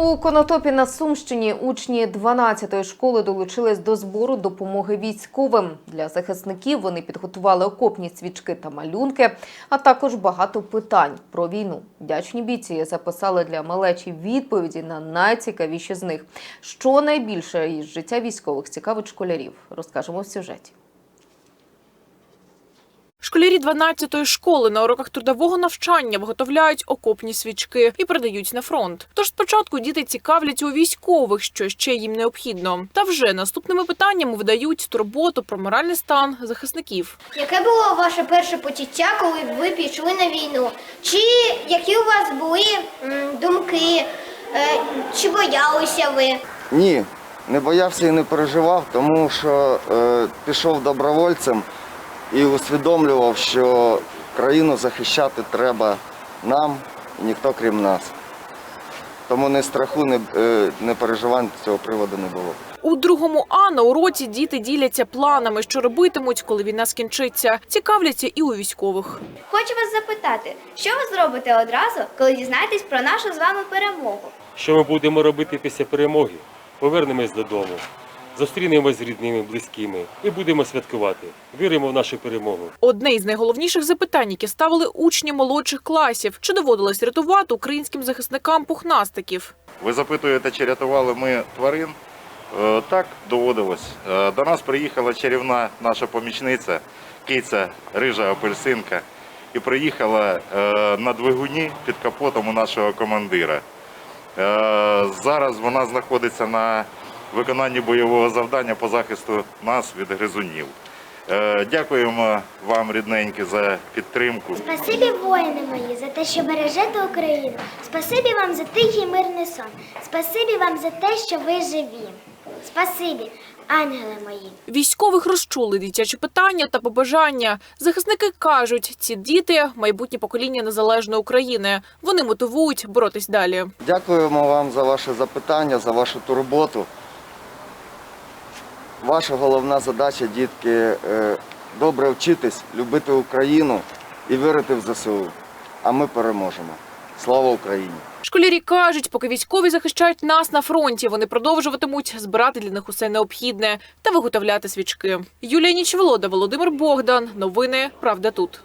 У Конотопі на Сумщині учні 12-ї школи долучились до збору допомоги військовим. Для захисників вони підготували окопні свічки та малюнки, а також багато питань про війну. Вдячні бійці записали для малечі відповіді на найцікавіші з них. Що найбільше із життя військових цікавить школярів, розкажемо в сюжеті. Школярі 12-ї школи на уроках трудового навчання виготовляють окопні свічки і передають на фронт. Тож спочатку діти цікавляться у військових, що ще їм необхідно. Та вже наступними питаннями видають турботу про моральний стан захисників. Яке було ваше перше почуття, коли ви пішли на війну? Чи які у вас були думки? Е, чи боялися ви? Ні, не боявся і не переживав, тому що е, пішов добровольцем і усвідомлював, що країну захищати треба нам і ніхто крім нас. Тому ні страху, ні, е, ні переживань цього приводу не було. У другому А на уроці діти діляться планами, що робитимуть, коли війна скінчиться. Цікавляться і у військових. Хочу вас запитати, що ви зробите одразу, коли дізнаєтесь про нашу з вами перемогу? Що ми будемо робити після перемоги? Повернемось додому, зустрінемось з рідними, близькими і будемо святкувати. Віримо в нашу перемогу. Одне із найголовніших запитань, які ставили учні молодших класів, чи доводилось рятувати українським захисникам пухнастиків. Ви запитуєте, чи рятували ми тварин? Е, Так, доводилось. Е, До нас приїхала чарівна наша помічниця, киця, рижа апельсинка, і приїхала е, на двигуні під капотом у нашого командира. Зараз вона знаходиться на виконанні бойового завдання по захисту нас від гризунів. Е, Дякуємо вам, рідненькі, за підтримку. Спасибі, воїни мої, за те, що бережете Україну. Спасибі вам за тихий мирний сон. Спасибі вам за те, що ви живі. Спасибі, ангели мої. Військових розчули дитячі питання та побажання. Захисники кажуть, ці діти майбутнє покоління незалежної України. Вони мотивують боротись далі. Дякуємо вам за ваше запитання, за вашу турботу. Ваша головна задача, дітки, е, добре вчитись, любити Україну і вірити в ЗСУ. А ми переможемо. Слава Україні! Школярі кажуть, поки військові захищають нас на фронті, вони продовжуватимуть збирати для них усе необхідне та виготовляти свічки. Юлія Нічволода, Володимир Богдан. Новини Правда тут.